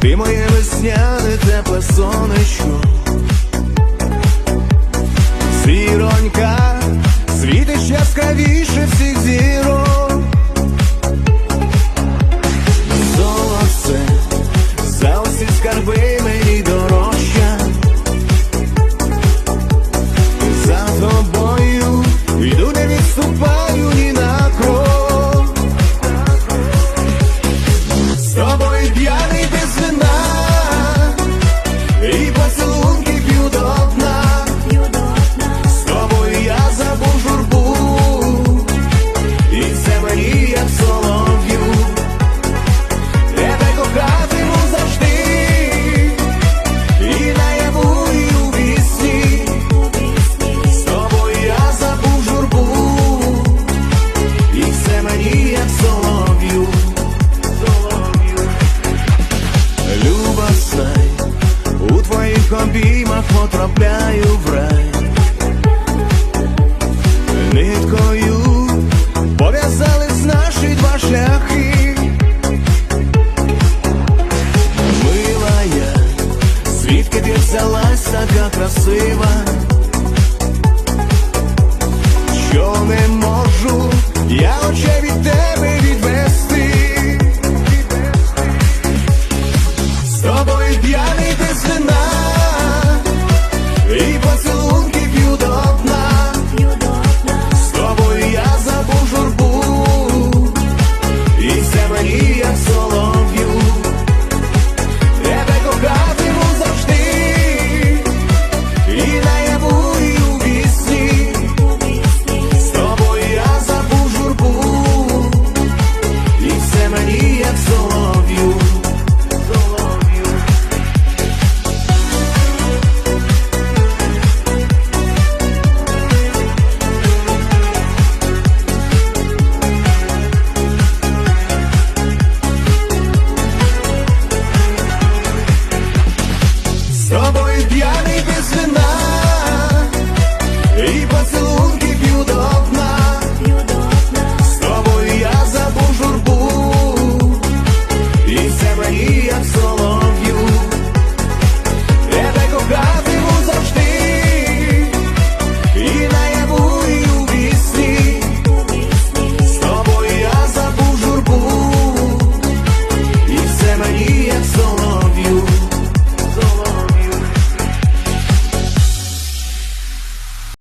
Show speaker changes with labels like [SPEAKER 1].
[SPEAKER 1] ти моє весняне тепле сонечко. Зіронька, світиш яскравіше всіх зірок. Золоце, за усі скарби мені дорожча. За тобою йду, не відступаю ні на крок. З тобою твоїх обіймах потрапляю в рай Ниткою пов'язались наші два шляхи. Мила я, звідки ти взялась така красива, що не можу, я очей.